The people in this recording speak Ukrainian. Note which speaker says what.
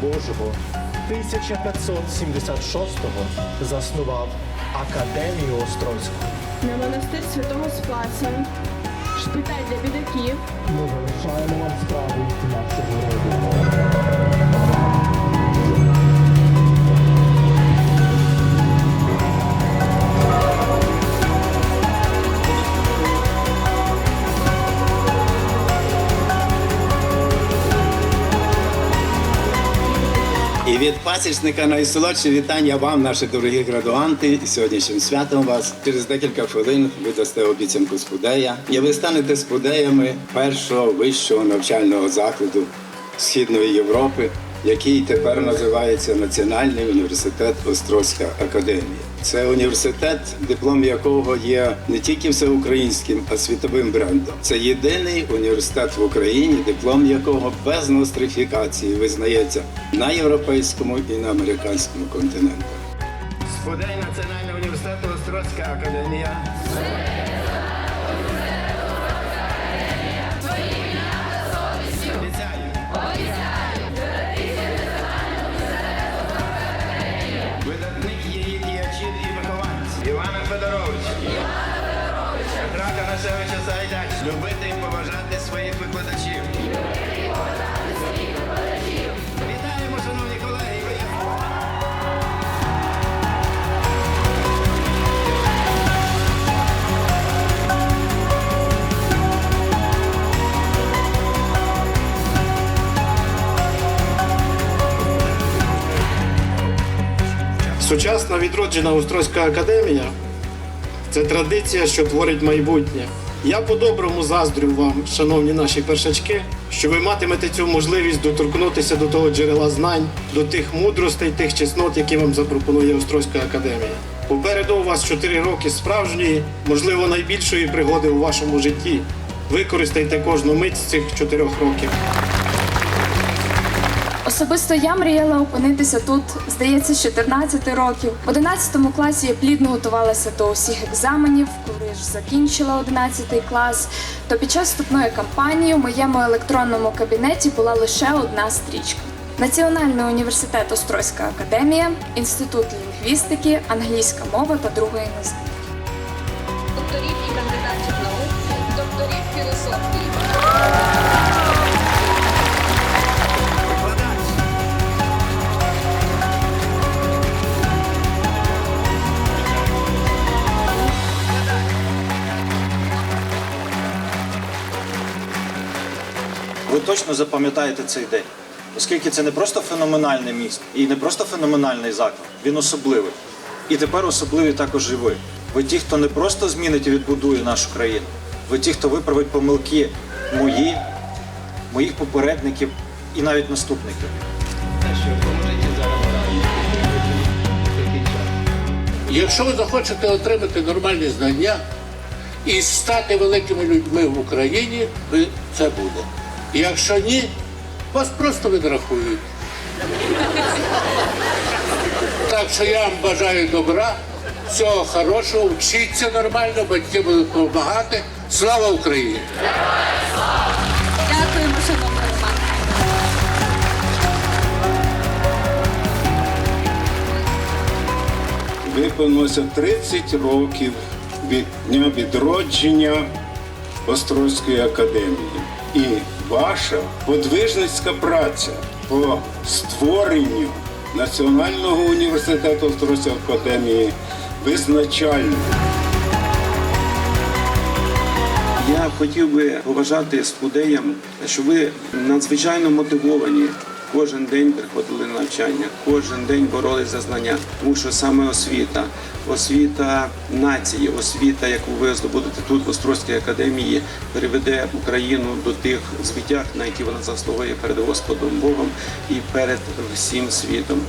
Speaker 1: Божого 1576-го заснував Академію Острозьку.
Speaker 2: На монастир святого Спаса, шпиталь для бідаків,
Speaker 1: Ми залишаємо вам справу нашого
Speaker 3: від пасічника найсолодші вітання вам, наші дорогі градуанти, і сьогоднішнім святом вас. Через декілька хвилин ви дасте обіцянку спудея, і ви станете спудеями першого вищого навчального закладу Східної Європи, який тепер називається Національний університет Острозька академія. Це університет, диплом якого є не тільки всеукраїнським, а світовим брендом. Це єдиний університет в Україні, диплом якого без нострифікації визнається на європейському і на американському континентах. Сподей Національного університету Острозька академія. Петра Канашевича Сайдач. Любити і поважати своїх викладачів. Вітаємо, шановні колеги!
Speaker 4: Сучасна відроджена Острозька академія це традиція, що творить майбутнє. Я по-доброму заздрю вам, шановні наші першачки, що ви матимете цю можливість доторкнутися до того джерела знань, до тих мудростей, тих чеснот, які вам запропонує Острозька академія. Попереду у вас 4 роки справжньої, можливо, найбільшої пригоди у вашому житті. Використайте кожну мить з цих 4 років.
Speaker 5: Особисто я мріяла опинитися тут, здається, з 14 років. В 11 класі я плідно готувалася до усіх екзаменів. Коли ж закінчила 11 клас, то під час вступної кампанії у моєму електронному кабінеті була лише одна стрічка. Національний університет Острозька академія, інститут лінгвістики, англійська мова та друга іноземна.
Speaker 6: докторів і кандидатів наук, докторів філософії.
Speaker 7: Ви точно запам'ятаєте цей день, оскільки це не просто феноменальне місто і не просто феноменальний заклад, він особливий. І тепер особливі також і ви. Ви ті, хто не просто змінить і відбудує нашу країну, ви ті, хто виправить помилки мої, моїх попередників і навіть наступників.
Speaker 8: Якщо ви захочете отримати нормальні знання і стати великими людьми в Україні, ви це буде. Якщо ні, вас просто відрахують. Так що я вам бажаю добра, всього хорошого, вчіться нормально, батьки будуть допомагати. Слава Україні!
Speaker 6: Дякуємо, шановний Роман.
Speaker 3: Виповнилося 30 років від дня відродження Острозької академії. І ваша подвижницька праця по створенню Національного університету Острозької академії визначальна.
Speaker 9: Я хотів би побажати студеям, що ви надзвичайно мотивовані. Кожен день приходили на навчання, кожен день боролись за знання, тому що саме освіта, освіта нації, освіта, яку ви здобудете тут в Острозькій академії, приведе Україну до тих звитяг, на які вона заслуговує перед Господом Богом і перед всім світом.